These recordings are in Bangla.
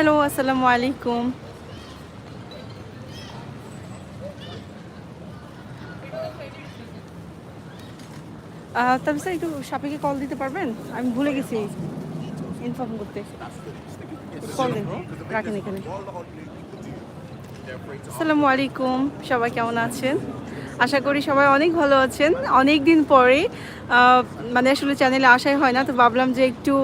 হ্যালো আসসালামু আলাইকুম তবে স্যার একটু সাপেকে কল দিতে পারবেন? আমি ভুলে গেছি ইনফর্ম করতে। কল দিন, রাখেন এখানে। আসসালামু আলাইকুম, সবাই কেমন আছেন? আশা করি সবাই অনেক ভালো আছেন। অনেক দিন পরে মানে আসলে চ্যানেলে আসাই হয় না, তো ভাবলাম যে একটু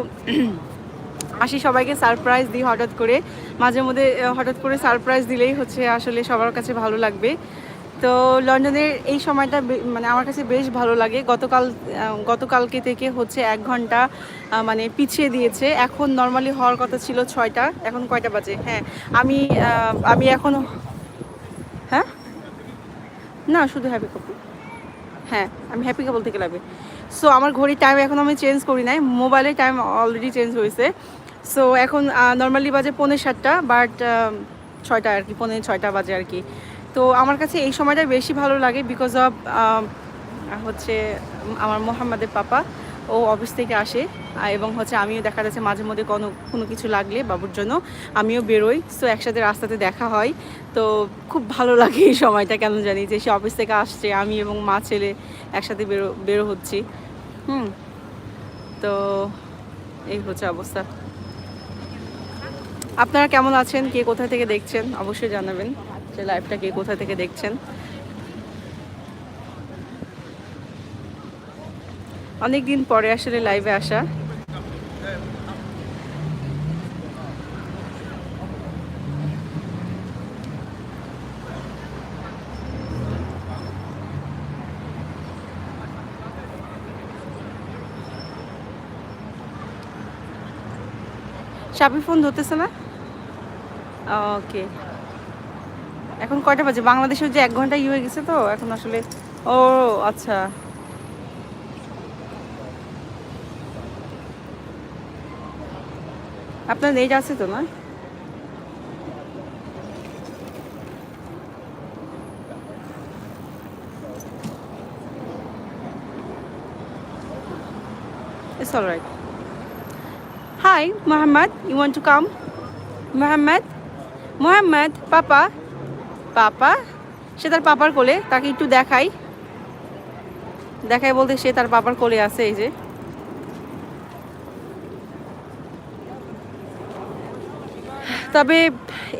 আসি সবাইকে সারপ্রাইজ দিই হঠাৎ করে। মাঝে মধ্যে হঠাৎ করে সারপ্রাইজ দিলেই হচ্ছে আসলে সবার কাছে ভালো লাগবে। তো লন্ডনের এই সময়টা মানে আমার কাছে বেশ ভালো লাগে। গতকাল গতকালকে থেকে হচ্ছে এক ঘণ্টা মানে পিছিয়ে দিয়েছে। এখন নর্মালি হওয়ার কথা ছিল ছয়টা, এখন কয়টা বাজে? হ্যাঁ আমি আমি এখন হ্যাঁ? না, শুধু হ্যাপি কপি হ্যাঁ আমি হ্যাপি কাপল থেকে লাগবে। সো আমার ঘড়ির টাইম এখন আমি চেঞ্জ করি নাই। মোবাইলের টাইম অলরেডি চেঞ্জ হয়েছে। সো এখন নর্মালি বাজে পৌনে সাতটা বাট ছয়টা আর কি, পৌনে ছয়টা বাজে আর কি। তো আমার কাছে এই সময়টা বেশি ভালো লাগে বিকজ অফ হচ্ছে আমার মোহাম্মদের পাপা। ও অফিস থেকে আসে এবং হচ্ছে আমিও দেখা যাচ্ছে মাঝে মধ্যে কোনো কোনো কিছু লাগলে বাবুর জন্য আমিও বেরোই। সো একসাথে রাস্তাতে দেখা হয়। তো খুব ভালো লাগে এই সময়টা, কেন জানি যে সে অফিস থেকে আসছে, আমি এবং মা, ছেলে একসাথে বেরো বেরো হচ্ছি। হুম। তো এই হচ্ছে অবস্থা। আপনারা কেমন আছেন? কে কোথা থেকে দেখছেন? অবশ্যই জানাবেন যে লাইভটা কে কোথা থেকে দেখছেন। অনেক দিন পরে আসলে লাইভে আসা। সাবি ফোন ধরতেছে না? ওকে এখন কয়টা বাজে? বাংলাদেশের যে এক ঘণ্টা ই হয়ে গেছে তো, এখন আসলে ও আচ্ছা। আপনার নেট আছে তো না? It's all right. Hi, Muhammad. You want to come? Muhammad? Muhammad, পাপা পাপা সে তার পাপার কোলে তাকে একটু দেখাই দেখাই বলতে সে তার পাপার কোলে আছে এই যে তবে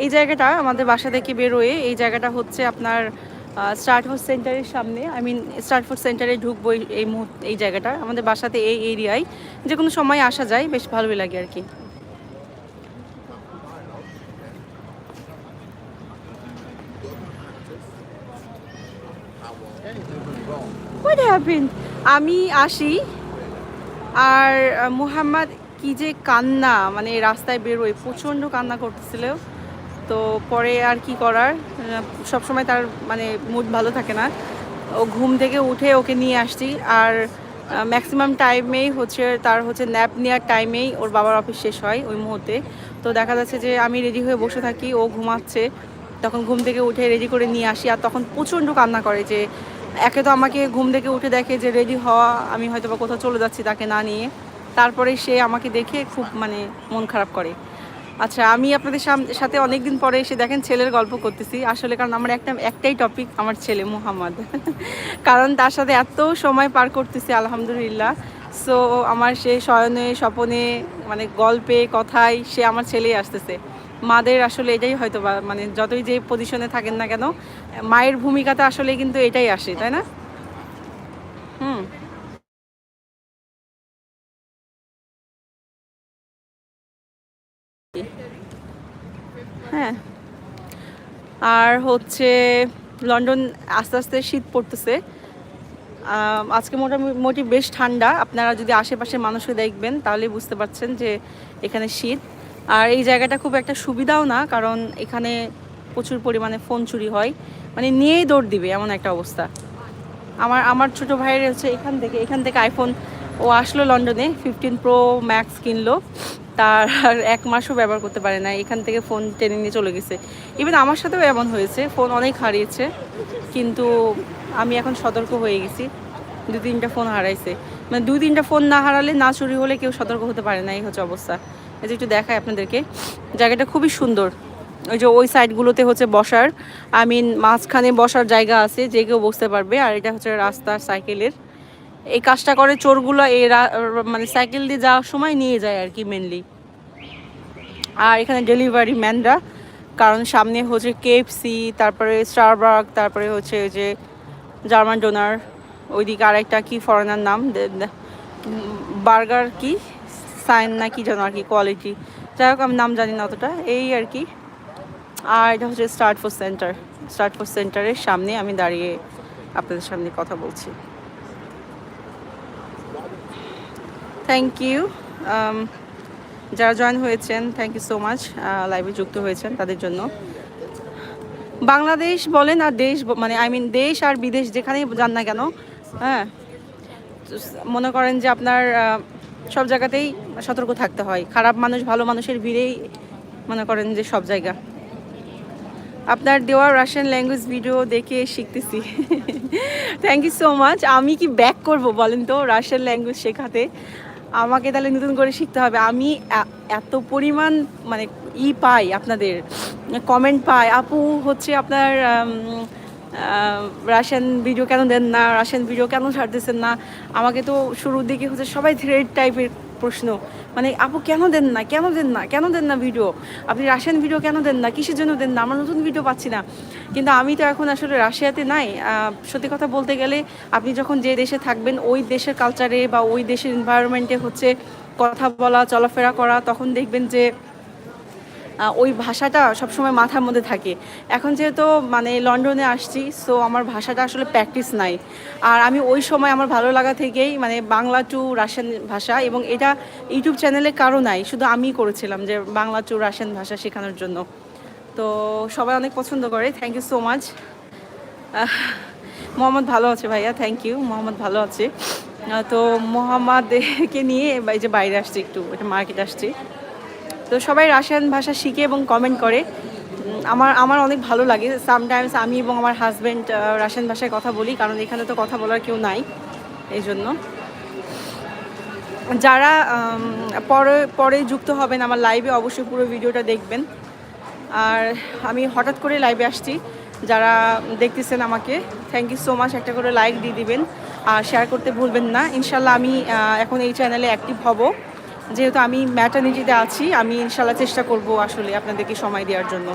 এই জায়গাটা আমাদের বাসা থেকে বেরোয় এই জায়গাটা হচ্ছে আপনার স্টার্ট সেন্টারের সামনে আই মিন স্টার্ট সেন্টারে ঢুকবো এই- মুহূর্তে এই জায়গাটা। আমাদের বাসাতে এই এরিয়ায় যে কোনো সময় আসা যায়, বেশ ভালোই লাগে আর কি? আমি আসি, আর মুহাম্মদ কি যে কান্না মানে রাস্তায় বেরোয় প্রচণ্ড কান্না করতেছিল। তো পরে আর কি করার? সব সময় তার মানে মুড ভালো থাকে না। ও ঘুম থেকে উঠে ওকে নিয়ে আসছি আর ম্যাক্সিমাম টাইমেই হচ্ছে তার হচ্ছে ন্যাপ নেওয়ার টাইমেই ওর বাবার অফিস শেষ হয় ওই মুহূর্তে। তো দেখা যাচ্ছে যে আমি রেডি হয়ে বসে থাকি, ও ঘুমাচ্ছে। তখন ঘুম থেকে উঠে রেডি করে নিয়ে আসি আর তখন প্রচণ্ড কান্না করে যে, একে তো আমাকে ঘুম থেকে উঠে দেখে যে রেডি হওয়া, আমি হয়তো বা কোথাও চলে যাচ্ছি তাকে না নিয়ে। তারপরে সে আমাকে দেখে খুব মানে মন খারাপ করে। আচ্ছা আমি আপনাদের সাথে অনেক দিন পরে এসে দেখেন ছেলের গল্প করতেছি। আসলে কারণ আমার একটা, একটাই টপিক আমার ছেলে মুহাম্মদ। কারণ তার সাথে এত সময় পার করতেছি, আলহামদুলিল্লাহ। সো আমার সে শয়নে, স্বপনে মানে গল্পে, কথায় সে আমার ছেলেই আসতেছে। মাদের আসলে এটাই হয়তো মানে যতই যে পজিশনে থাকেন না কেন, মায়ের ভূমিকাতে আসলে কিন্তু এটাই আসে, তাই না? আর হচ্ছে লন্ডন আস্তে আস্তে শীত পড়তেছে। আজকে মোটামুটি বেশ ঠান্ডা। আপনারা যদি আশেপাশে মানুষকে দেখবেন, তাহলে বুঝতে পারছেন যে এখানে শীত। আর এই জায়গাটা খুব একটা সুবিধাও না, কারণ এখানে প্রচুর পরিমাণে ফোন চুরি হয়। মানে নিয়েই দৌড় দিবে, এমন একটা অবস্থা। আমার আমার ছোট ভাইয়ের হচ্ছে এখান থেকে এখান থেকে আইফোন ও আসলো লন্ডনে ফিফটিন প্রো ম্যাক্স কিনলো। তার আর এক মাসও ব্যবহার করতে পারে না এখান থেকে ফোন টেনে নিয়ে চলে গেছে। ইভেন আমার সাথেও এমন হয়েছে ফোন অনেক হারিয়েছে, কিন্তু আমি এখন সতর্ক হয়ে গেছি দু তিনটা ফোন হারাইছে। মানে দুই তিনটা ফোন না হারালে, না চুরি হলে কেউ সতর্ক হতে পারে না, এই হচ্ছে অবস্থা। এই যে একটু দেখায় আপনাদেরকে, জায়গাটা খুবই সুন্দর। ওই যে ওই সাইডগুলোতে হচ্ছে বসার আই মিন মাঝখানে বসার জায়গা আছে, যে কেউ বসতে পারবে, আর এটা হচ্ছে রাস্তা সাইকেলের এই কাজটা করে চোরগুলো এই মানে সাইকেল দিয়ে যাওয়ার সময় নিয়ে যায় আর কি মেনলি আর এখানে ডেলিভারি ম্যানরা কারণ সামনে হচ্ছে কেএফসি তারপরে স্টারবার্গ তারপরে হচ্ছে যে জার্মান ডোনার ওইদিকে আরেকটা কি ফরেনার নাম? বার্গার কি? সাইন না কি যেন আর কি কোয়ালিটি যাই হোক, আমি নাম জানি না অতটা। এই আর কি। আর এটা হচ্ছে start for center start for সেন্টারের সামনে আমি দাঁড়িয়ে আপনাদের সামনে কথা বলছি। থ্যাংক ইউ যারা জয়েন হয়েছেন থ্যাংক ইউ সো মাচ লাইভে যুক্ত হয়েছেন তাদের জন্য। বাংলাদেশ বলেন আর দেশ মানে আই মিন দেশ আর বিদেশ যেখানেই যান না কেন হ্যাঁ মনে করেন যে আপনার সব জায়গাতেই সতর্ক থাকতে হয়। খারাপ মানুষ, ভালো মানুষের ভিড়েই মনে করেন যে সব জায়গা। আপনার দেওয়া রাশিয়ান ল্যাঙ্গুয়েজ ভিডিও দেখে শিখতেছি। থ্যাংক ইউ সো মাচ আমি কি ব্যাক করব বলেন তো? রাশিয়ান ল্যাঙ্গুয়েজ শেখাতে। আমাকে তাহলে নতুন করে শিখতে হবে। আমি এত পরিমাণ মানে ই পাই আপনাদের কমেন্ট পাই। আপু হচ্ছে আপনার রাশিয়ান ভিডিও কেন দেন না? রাশিয়ান ভিডিও কেন ছাড়তেছেন না? আমাকে তো শুরুর দিকে হচ্ছে সবাই থ্রেড টাইপের প্রশ্ন মানে আপু কেন দেন না, কেন দেন না, কেন দেন না ভিডিও আপনি রাশিয়ান ভিডিও কেন দেন না? কিসের জন্য দেন না? আমার নতুন ভিডিও পাচ্ছি না। কিন্তু আমি তো এখন আসলে রাশিয়াতে নাই। সত্যি কথা বলতে গেলে আপনি যখন যে দেশে থাকবেন, ওই দেশের কালচারে বা ওই দেশের এনভায়রনমেন্টে হচ্ছে কথা বলা, চলাফেরা করা, তখন দেখবেন যে ওই ভাষাটা সবসময় মাথার মধ্যে থাকে। এখন যেহেতু মানে লন্ডনে আসছি সো আমার ভাষাটা আসলে প্র্যাকটিস নাই। আর আমি ওই সময় আমার ভালো লাগা থেকেই মানে বাংলা টু রাশিয়ান ভাষা এবং এটা ইউটিউব চ্যানেলে কারও নাই, শুধু আমিই করেছিলাম যে বাংলা টু রাশিয়ান ভাষা শেখানোর জন্য। তো সবাই অনেক পছন্দ করে thank you so much Mohammad ভালো আছে ভাইয়া থ্যাংক ইউ মোহাম্মদ ভালো আছে। তো মোহাম্মদকে নিয়ে এই যে বাইরে আসছি একটু এটা মার্কেট আসছি। তো সবাই রাশিয়ান ভাষা শিখে এবং কমেন্ট করে। আমার আমার অনেক ভালো লাগে। সামটাইমস আমি এবং আমার হাজব্যান্ড রাশিয়ান ভাষায় কথা বলি, কারণ এখানে তো কথা বলার কেউ নাই এই জন্য যারা পরে পরে যুক্ত হবেন আমার লাইভে অবশ্যই পুরো ভিডিওটা দেখবেন। আর আমি হঠাৎ করে লাইভে আসছি। যারা দেখতেছেন আমাকে থ্যাংক ইউ সো মাচ একটা করে লাইক দিয়ে দিবেন। আর শেয়ার করতে ভুলবেন না। ইনশাল্লাহ আমি এখন এই চ্যানেলে অ্যাক্টিভ হব। যেহেতু আমি ম্যাটার্নিটিতে আছি আমি ইনশাল্লাহ চেষ্টা করব আসলে আপনাদেরকে সময় দেওয়ার জন্য।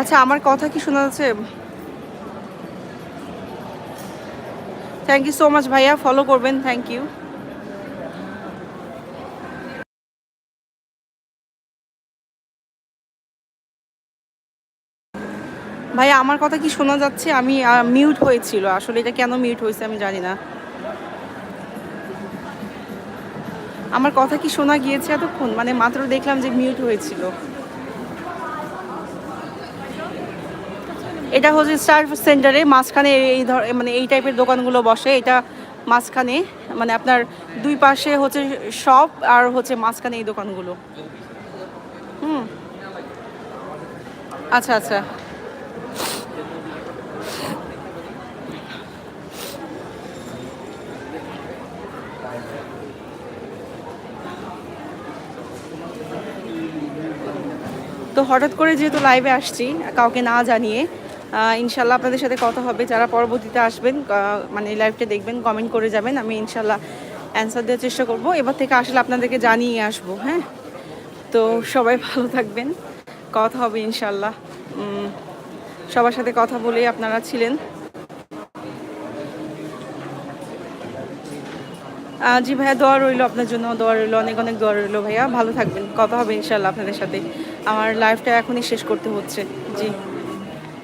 আচ্ছা আমার কথা কি শোনা যাচ্ছে? থ্যাংক ইউ সো মাচ ভাইয়া ফলো করবেন থ্যাংক ইউ ভাইয়া, আমার কথা কি শোনা যাচ্ছে? আমি মিউট হয়েছিল। আসলে এটা কেন মিউট হয়েছে আমি জানি না। আমার কথা কি শোনা গিয়েছে এতক্ষণ? মানে মাত্র দেখলাম যে মিউট হয়েছিল। এটা হচ্ছে স্টার সেন্টারে মাঝখানে এই ধর মানে এই টাইপের দোকানগুলো বসে, এটা মাঝখানে মানে আপনার দুই পাশে হচ্ছে শপ আর হচ্ছে মাঝখানে এই দোকানগুলো। হুম। আচ্ছা আচ্ছা। তো হঠাৎ করে যেহেতু লাইভে আসছি, কাউকে না জানিয়ে ইনশাল্লাহ আপনাদের সাথে কথা হবে। যারা পরবর্তীতে আসবেন মানে লাইভটা দেখবেন কমেন্ট করে যাবেন। আমি ইনশাল্লাহ অ্যান্সার দেওয়ার চেষ্টা করব। এবার থেকে আসলে আপনাদেরকে জানিয়ে আসব হ্যাঁ? তো সবাই ভালো থাকবেন। কথা হবে ইনশাল্লাহ। সবার সাথে কথা বলে আপনারা ছিলেন। জি ভাইয়া, দোয়া রইল আপনার জন্য। দোয়া রইল, অনেক অনেক দোয়া রইল ভাইয়া। ভালো থাকবেন। কথা হবে ইনশাল্লাহ আপনাদের সাথে। আমার লাইফটা এখনই শেষ করতে হচ্ছে। জি।